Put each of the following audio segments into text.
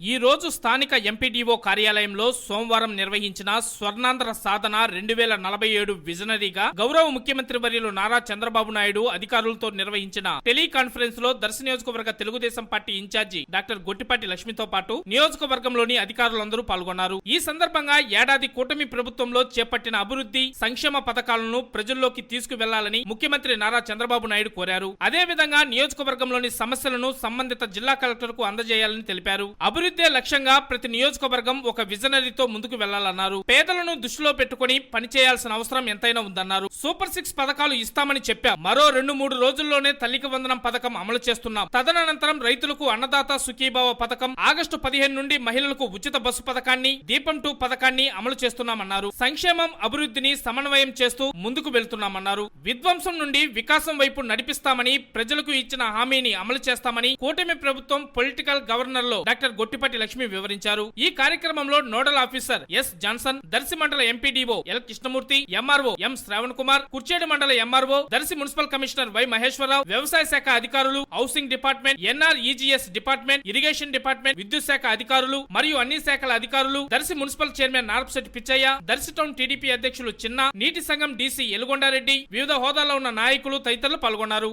ఈ రోజు స్థానిక ఎంపీడీఓ కార్యాలయంలో సోమవారం నిర్వహించిన స్వర్ణాంధ్ర సాధన రెండు వేల నలభై ఏడు విజనరీగా గౌరవ ముఖ్యమంత్రి వర్యులు నారా చంద్రబాబు నాయుడు అధికారులతో నిర్వహించిన టెలికాన్ఫరెన్స్లో దర్శ నియోజకవర్గ Telugu Desam party incharge doctor Gottipati లక్ష్మితో పాటు నియోజకవర్గంలోని అధికారులందరూ పాల్గొన్నారు. ఈ సందర్భంగా ఏడాది కూటమి ప్రభుత్వంలో చేపట్టిన అభివృద్ధి సంక్షేమ పథకాలను ప్రజల్లోకి తీసుకువెళ్ళాలని ముఖ్యమంత్రి నారా చంద్రబాబు నాయుడు కోరారు. అదే విధంగా నియోజకవర్గంలోని సమస్యలను సంబంధిత జిల్లా కలెక్టర్కు అందజేయాలని తెలిపారు. అభివృద్ధి లక్ష్యంగా ప్రతి నియోజకవర్గం ఒక విజనరీతో ముందుకు వెళ్ళాలన్నారు. పేదలను దృష్టిలో పెట్టుకుని పనిచేయాల్సిన అవసరం ఎంతైనా ఉందన్నారు. సూపర్ సిక్స్ పథకాలు ఇస్తామని చెప్పారు మరో రెండు మూడు రోజుల్లోనే తల్లికి వందనం పథకం అమలు చేస్తున్నాం. తదనంతరం రైతులకు అన్నదాత సుఖీభావ పథకం ఆగస్టు పదిహేను నుండి మహిళలకు ఉచిత బస్సు పథకాన్ని దీపం టూ పథకాన్ని అమలు చేస్తున్నామన్నారు. సంక్షేమం అభివృద్ధిని సమన్వయం చేస్తూ ముందుకు వెళ్తున్నామన్నారు. విధ్వంసం నుండి వికాసం వైపు నడిపిస్తామని ప్రజలకు ఇచ్చిన హామీని అమలు చేస్తామని కూటమి ప్రభుత్వం పొలిటికల్ గవర్నర్లో డాక్టర్ గొట్టిపాటి లక్ష్మి వివరించారు. ఈ కార్యక్రమంలో nodal officer S Johnson Darsi మండల MPDO L Krishnamurthy MRO M Shravan Kumar Kurichedu మండల MRO Darsi municipal commissioner Y Maheswara Rao వ్యవసాయ శాఖ అధికారులు housing department NREGS department irrigation department విద్యుత్ శాఖ అధికారులు మరియు అన్ని శాఖల అధికారులు Darsi municipal chairman Narpasetti Pichaiah Darsi town TDP అధ్యక్షులు చిన్న నీటి సంఘం డీసీ ఎలుగొండారెడ్డి వివిధ హోదాలో ఉన్న నాయకులు తదితరులు పాల్గొన్నారు.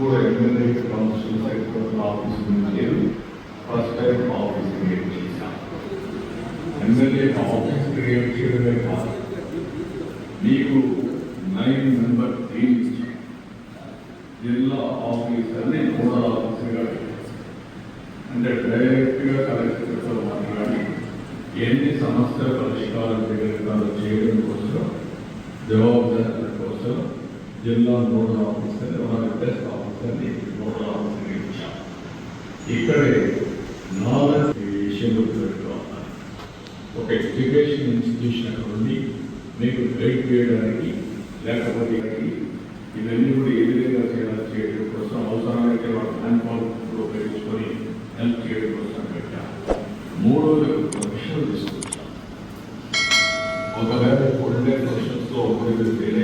కూడా ఎనిమిది కౌన్సిల్ సెక్రటరీ ఆఫీస్ నుంచి ఫస్ట్ టైం ఆఫీస్ క్రియేట్ చేశాను ఎమ్మెల్యే ఆఫీస్ క్రియేట్ చేయడమే కాదు మీకు నైన్ మెంబర్ టీమ్ జిల్లా ఆఫీసర్ని కూడా ఆఫీసర్గా పెట్టాను. అంటే డైరెక్ట్గా కలెక్టర్తో మాట్లాడి ఎన్ని సమస్యల పరిష్కారం చేయగలుగుతారో చేయడం కోసం జవాబుదారుల కోసం జిల్లా నోడల్ ఆఫీసర్ మన బెస్ట్ ఆఫీసర్ని నోడల్ ఇక్కడే నాలెడ్జ్ ఈ విషయంలో పెట్టుకోవాలి ఒక ఎడ్యుకేషన్ ఇన్స్టిట్యూషన్ అక్కడ ఉండి మీకు గైడ్ చేయడానికి లేకపోతే ఇవన్నీ కూడా ఏ విధంగా చేయాలి చేయడం కోసం అవసరమైతే వాళ్ళ హ్యాండ్ పాల్ కూడా ఉపయోగించుకొని హెల్ప్ చేయడం కోసం పెట్టాం మూడోది ఒక ప్రొఫెషనల్ తీసుకొచ్చాం ఒకవేళ ఉండే క్వశ్చన్స్లో ఒకరికి ఫెయిల్